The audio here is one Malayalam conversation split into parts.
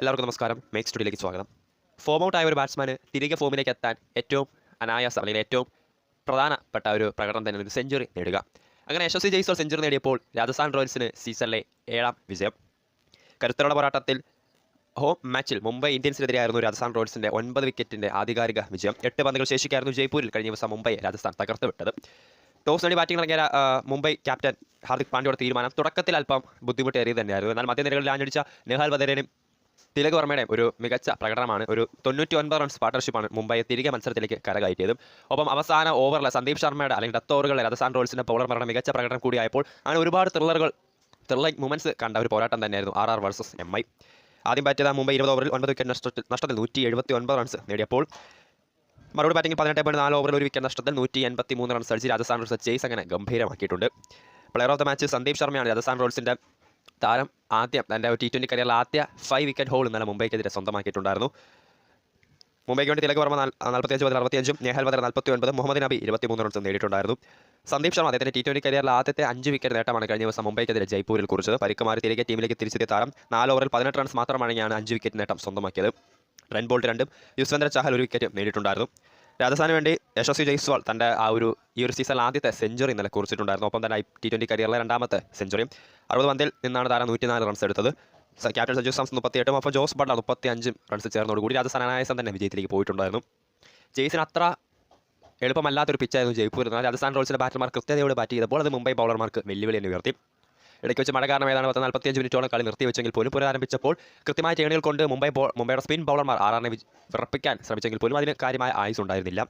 എല്ലാവർക്കും നമസ്കാരം. മേക്ക് സ്റ്റുഡിയോയിലേക്ക് സ്വാഗതം. ഫോം ഔട്ട് ആയ ഒരു ബാറ്റ്സ്മാന് തിരികെ ഫോമിലേക്ക് എത്താൻ ഏറ്റവും അനായാസം അല്ലെങ്കിൽ ഏറ്റവും പ്രധാനപ്പെട്ട ഒരു പ്രകടനം തന്നെ ഒരു സെഞ്ചുറി നേടുക. അങ്ങനെ യശസ്വി ജയ്സോൾ സെഞ്ചുറി നേടിയപ്പോൾ രാജസ്ഥാൻ റോയൽസിന് സീസണിലെ ഏഴാം വിജയം. കരുത്തരുടെ പോരാട്ടത്തിൽ ഹോം മാച്ചിൽ മുംബൈ ഇന്ത്യൻസിനെതിരെയായിരുന്നു രാജസ്ഥാൻ റോയൽസിന്റെ ഒൻപത് വിക്കറ്റിന്റെ ആധികാരിക വിജയം. എട്ട് പന്തുകൾ ശേഷിക്കായിരുന്നു ജയ്പൂരിൽ കഴിഞ്ഞ ദിവസം മുംബൈ രാജസ്ഥാൻ തകർത്ത് വിട്ടത്. ടോസ് നേടി ബാറ്റിംഗ് ഇറങ്ങിയ മുംബൈ ക്യാപ്റ്റൻ ഹാർദിക് പാണ്ഡ്യയുടെ തീരുമാനം തുടക്കത്തിൽ അല്പം ബുദ്ധിമുട്ടേറിയത് തന്നെയായിരുന്നു എന്നാൽ മധ്യനിരകളിൽ ആഞ്ഞടിച്ച നെഹാൽ വധേരനും തിലക് വർമ്മയുടെ ഒരു മികച്ച പ്രകടനമാണ്. ഒരു തൊണ്ണൂറ്റി ഒൻപത് റൺസ് പാർട്ണർഷിപ്പാണ് മുംബൈ തിരികെ മത്സരത്തിലേക്ക് കരകയറ്റിയത്. ഒപ്പം അവസാന ഓവറിലെ സന്ദീപ് ശർമ്മയുടെ അല്ലെങ്കിൽ ഡത്ത് ഓവറുകളിലെ രാജസ്ഥാൻ റോയൽസിന്റെ ബൗളർമാരുടെ മികച്ച പ്രകടനം കൂടിയായപ്പോൾ അങ്ങനെ ഒരുപാട് ത്രില്ലറുകൾ ത്രില്ലിംഗ് മൂമെന്റ്സ് കണ്ട ഒരു പോരാട്ടം തന്നെയായിരുന്നു R R versus M I ആദ്യം ബാറ്റ് മുംബൈ ഇരുപത് ഓവറിൽ ഒൻപത് വിക്കറ്റ് നഷ്ടത്തിൽ നഷ്ടത്തിൽ നൂറ്റി എഴുപത്തി ഒൻപത് റൺസ് നേടിയപ്പോൾ മറുപടി ബാറ്റിംഗ് പതിനെട്ട് പോയിന്റ് നാല് ഓവറിൽ ഒരു വിക്കറ്റ് നഷ്ടത്തിൽ നൂറ്റി എൺപത്തി മൂന്ന് റൺസ് അടിച്ച് രാജസ്ഥാൻ റോയൽസ് ചേസ് അങ്ങനെ ഗംഭീരമാക്കിയിട്ടുണ്ട്. Player of the match Sandeep ശർമ്മയാണ് രാജസ്ഥാൻ റോയൽസിന്റെ താരം ആദ്യം തന്റെ ടി ട്വന്റി കരിയറിൽ ആദ്യ ഫൈവ് വിക്കറ്റ് ഹോൾ ഇന്നലെ മുംബൈക്കെതിരെ സ്വന്തമാക്കിയിട്ടുണ്ടായിരുന്നു. മുംബൈക്ക് വേണ്ടി തിലക് വർമ്മ നാൽപ്പത്തിയഞ്ച് മുതൽ അറുപത്തിയഞ്ചും നെഹൽ വധർ നാൽപ്പത്തി ഒൻപത് മുഹമ്മദ് നബി ഇരുപത്തിമൂന്ന് റൺസ് നേടിയിട്ടുണ്ടായിരുന്നു. സന്ദീപ് ശർമ്മ അദ്ദേഹത്തിന്റെ ടി ട്വന്റി കരിയറിൽ ആദ്യത്തെ അഞ്ച് വിക്കറ്റ് നേട്ടമാണ് കഴിഞ്ഞ ദിവസം മുംബൈക്കെതിരെ ജയ്പൂരിൽ കുറിച്ചത്. പരിക്കുമാറി തിരികെ ടീമിലേക്ക് തിരിച്ചെത്തിയ താരം നാല് ഓവറിൽ പതിനെട്ട് റൺസ് മാത്രമാണ് അഞ്ച് വിക്കറ്റ് നേട്ടം സ്വന്തമാക്കിയത്. റൺ ബോൾട്ട് രണ്ടും യുസ്വേന്ദ്ര ചഹൽ ഒരു വിക്കറ്റ് നേടിയിട്ടുണ്ടായിരുന്നു. രാജസ്ഥാന് വേണ്ടി യശസ്വി ജയ്സ്വാൾ തന്റെ ആ ഒരു ഈ ഒരു സീസണിൽ ആദ്യത്തെ സെഞ്ചുറി ഇന്നലെ കുറിച്ചിട്ടുണ്ടായിരുന്നു. ഒപ്പം തന്നെ ടി ട്വന്റി കരിയറിലെ രണ്ടാമത്തെ സെഞ്ചുറിയും അറുപത് പന്തിൽ നിന്നാണ് താരം നൂറ്റിനാല് റൺസ് എടുത്തത്. ക്യാപ്റ്റൻ സജു സാംസ് മുപ്പത്തിയെട്ടും അപ്പോൾ ജോസ് ബട്ട്ലർ മുപ്പത്തി അഞ്ചും റൺസ് ചേർന്നതോടുകൂടി രാജസ്ഥാൻ അനായാസം തന്നെ വിജയത്തിലേക്ക് പോയിട്ടുണ്ടായിരുന്നു. ജെയ്സിന് അത്ര എളുപ്പമല്ലാത്തൊരു പിച്ചായിരുന്നു ജയ്പൂർ എന്നാൽ രാജസ്ഥാൻ റോയൽസിന്റെ ബാറ്റർമാർ കൃത്യതയോടെ ബാറ്റ് ചെയ്തപ്പോൾ അത് മുംബൈ ബൗളർമാർക്ക് വെല്ലുവിളി തന്നെ ഉയർത്തി. ഇടയ്ക്ക് വെച്ച് മഴ കാരണം ഏതാണ് പത്ത് നാൽപ്പത്തിയഞ്ച് മിനിറ്റോളം കളി നിർത്തിവെച്ചെങ്കിൽ പോലും പുനരാരംഭിച്ചപ്പോൾ കൃത്യമായ ടേണുകൾ കൊണ്ട് മുംബൈ ബോൾ മുംബൈയുടെ സ്പിൻ ബൗളർമാർ ആറാറിനെ വിറപ്പിക്കാൻ ശ്രമിച്ചെങ്കിൽ പോലും അതിന് കാര്യമായ ആയുസ് ഉണ്ടായിരുന്നില്ല.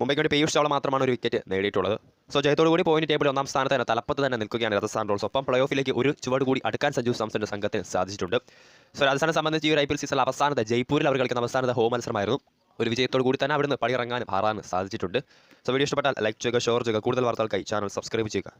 മുംബൈക്ക് വേണ്ടി പീയൂഷ് ചൗള മാത്രമാണ് ഒരു വിക്കറ്റ് നേടിയിട്ടുള്ളത്. സോ ജയത്തോട് കൂടി പോയിന്റ് ടേബിൾ ഒന്നാം സ്ഥാനത്ത് തന്നെ തലപ്പത്ത് തന്നെ നിൽക്കുകയാണ് രാജസ്ഥാൻ റോൾസ് ഒപ്പം പ്ലേ ഓഫിലേക്ക് ഒരു ചുവട് കൂടി അടുക്കാൻ സഞ്ജു സാംസന്റെ സംഘത്തിന് സാധിച്ചിട്ടുണ്ട്. സോ രാജസ്ഥാനെ സംബന്ധിച്ച് ഈ ഒരു ഐ പി എൽ സീസണിൽ അവസാനത്തെ ജയ്പൂരിൽ അവർ കളിക്കുന്ന അവസാനത്തെ ഹോം മത്സരമായിരുന്നു. ഒരു വിജയത്തോടു കൂടി തന്നെ അവിടുന്ന് പടിയിറങ്ങാൻ മാറാനും സാധിച്ചിട്ടുണ്ട്. സോ വീഡിയോ ഇഷ്ടപ്പെട്ടാൽ ലൈക്ക് ചെയ്യുക ഷെയർ ചെയ്യുക കൂടുതൽ വാർത്തകൾക്കായി ചാനൽ സബ്സ്ക്രൈബ് ചെയ്യുക.